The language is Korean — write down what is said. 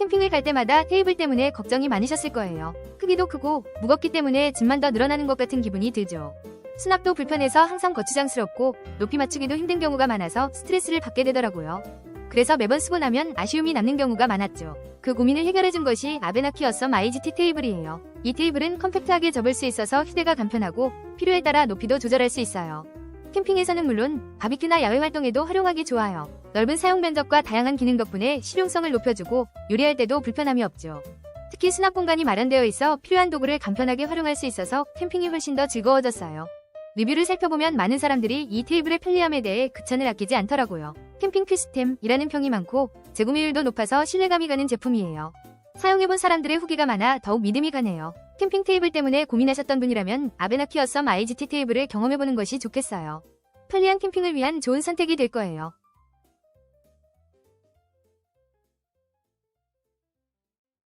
캠핑을 갈 때마다 테이블 때문에 걱정이 많으셨을 거예요. 크기도 크고 무겁기 때문에 짐만 더 늘어나는 것 같은 기분이 들죠. 수납도 불편해서 항상 거추장스럽고 높이 맞추기도 힘든 경우가 많아서 스트레스를 받게 되더라고요. 그래서 매번 쓰고 나면 아쉬움이 남는 경우가 많았죠. 그 고민을 해결해준 것이 아베나키 어썸 IGT 테이블이에요. 이 테이블은 컴팩트하게 접을 수 있어서 휴대가 간편하고 필요에 따라 높이도 조절할 수 있어요. 캠핑에서는 물론 바비큐나 야외 활동에도 활용하기 좋아요. 넓은 사용 면적과 다양한 기능 덕분에 실용성을 높여주고 요리할 때도 불편함이 없죠. 특히 수납 공간이 마련되어 있어 필요한 도구를 간편하게 활용할 수 있어서 캠핑이 훨씬 더 즐거워졌어요. 리뷰를 살펴보면 많은 사람들이 이 테이블의 편리함에 대해 극찬을 아끼지 않더라고요. 캠핑 필수템이라는 평이 많고 재구매율도 높아서 신뢰감이 가는 제품이에요. 사용해본 사람들의 후기가 많아 더욱 믿음이 가네요. 캠핑 테이블 때문에 고민하셨던 분이라면 아베나키 어썸 IGT 테이블을 경험해보는 것이 좋겠어요. 편리한 캠핑을 위한 좋은 선택이 될 거예요.